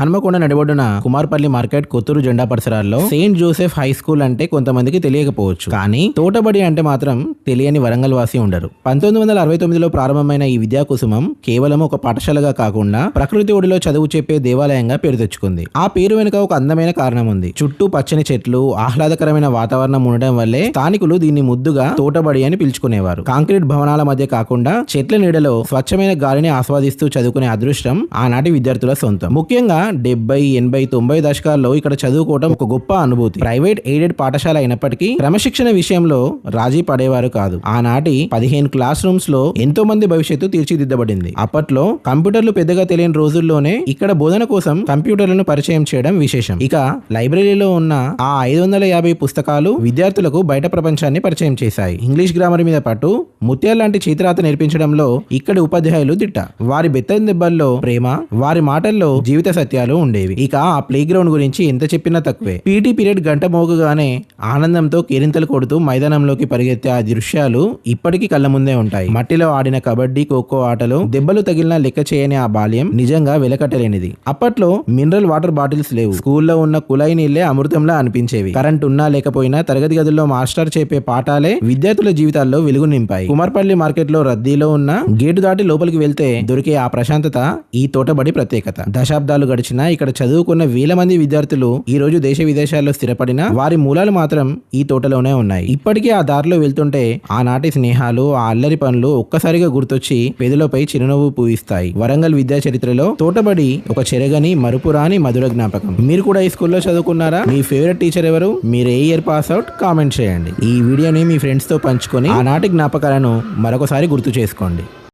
హన్మకొండ నడిబొడ్డున కుమార్పల్లి మార్కెట్ కొత్తూరు జెండా పరిసరాల్లో సెయింట్ జోసెఫ్ హై స్కూల్ అంటే కొంతమందికి తెలియకపోవచ్చు. కానీ తోటబడి అంటే మాత్రం తెలియని వరంగల్ వాసి ఉండరు. పంతొమ్మిది వందల అరవై తొమ్మిదిలో ప్రారంభమైన ఈ విద్యా కుసుమం కేవలం ఒక పాఠశాలగా కాకుండా ప్రకృతి ఒడిలో చదువు చెప్పే దేవాలయంగా పేరు తెచ్చుకుంది. ఆ పేరు వెనుక ఒక అందమైన కారణం ఉంది చుట్టూ పచ్చని చెట్లు ఆహ్లాదకరమైన వాతావరణం ఉండడం వల్లే స్థానికులు దీన్ని ముద్దుగా తోటబడి అని పిలుచుకునేవారు. కాంక్రీట్ భవనాల మధ్య కాకుండా చెట్ల నీడలో స్వచ్ఛమైన గాలిని ఆస్వాదిస్తూ చదువుకునే అదృష్టం ఆనాటి విద్యార్థుల సొంతం. ముఖ్యంగా డెబ్బై ఎనభై తొంభై దశకాల్లో ఇక్కడ చదువుకోవడం ఒక గొప్ప అనుభూతి. ప్రైవేట్ ఎయిడెడ్ పాఠశాల అయినప్పటికీ క్రమశిక్షణ విషయంలో రాజీ పడేవారు కాదు. ఆనాటి పదిహేను క్లాస్ రూమ్స్లో ఎంతో మంది భవిష్యత్తు తీర్చిదిద్దబడింది. అప్పట్లో కంప్యూటర్లు పెద్దగా తెలియని రోజుల్లోనే ఇక్కడ బోధన కోసం కంప్యూటర్లను పరిచయం చేయడం విశేషం. ఇక లైబ్రరీలో ఉన్న ఆ ఐదు వందల యాభై పుస్తకాలు విద్యార్థులకు బయట ప్రపంచాన్ని పరిచయం చేశాయి. ఇంగ్లీష్ గ్రామర్ మీద పాటు ముత్యాల లాంటి చేతిరాత నేర్పించడంలో ఇక్కడి ఉపాధ్యాయులు దిట్ట. వారి బెత్తని దెబ్బల్లో ప్రేమ వారి మాటల్లో జీవిత నృత్యాలు ఉండేవి. ఇక ఆ ప్లే గ్రౌండ్ గురించి ఎంత చెప్పినా తక్కువే. పీటీ పీరియడ్ గంట మోగగానే ఆనందంతో కేరింతలు కొడుతూ మైదానంలోకి పరిగెత్తే ఆ దృశ్యాలు ఇప్పటికీ కళ్ళ ముందే ఉంటాయి. మట్టిలో ఆడిన కబడ్డీ ఖోఖో ఆటలు దెబ్బలు తగిలిన లెక్క చేయని ఆ బాల్యం నిజంగా వెలకట్టలేనిది. అప్పట్లో మినరల్ వాటర్ బాటిల్స్ లేవు. స్కూల్లో ఉన్న కుళాయి నీళ్ళే అమృతంలా అనిపించేవి. కరెంట్ ఉన్నా లేకపోయినా తరగతి గదుల్లో మాస్టర్ చెప్పే పాఠాలే విద్యార్థుల జీవితాల్లో వెలుగు నింపాయి. కుమార్పల్లి మార్కెట్లో రద్దీలో ఉన్న గేటు దాటి లోపలికి వెళ్తే దొరికే ఆ ప్రశాంతత ఈ తోటబడి ప్రత్యేకత. దశాబ్దాలు గడిచి గడిచినా ఇక్కడ చదువుకున్న వేల మంది విద్యార్థులు ఈ రోజు దేశ విదేశాల్లో స్థిరపడిన వారి మూలాలు మాత్రం ఈ తోటలోనే ఉన్నాయి. ఇప్పటికీ ఆ దారిలో వెళ్తుంటే ఆనాటి స్నేహాలు ఆ అల్లరి పనులు ఒక్కసారిగా గుర్తొచ్చి పెదులపై చిరునవ్వు పూయిస్తాయి. వరంగల్ విద్యా చరిత్రలో తోటబడి ఒక చెరగని మరుపురాని మధుర జ్ఞాపకం. మీరు కూడా ఈ స్కూల్లో చదువుకున్నారా? మీ ఫేవరెట్ టీచర్ ఎవరు? మీరు ఏ ఇయర్ పాస్ అవుట్? కామెంట్ చేయండి. ఈ వీడియోని మీ ఫ్రెండ్స్తో పంచుకొని ఆనాటి జ్ఞాపకాలను మరొకసారి గుర్తు చేసుకోండి.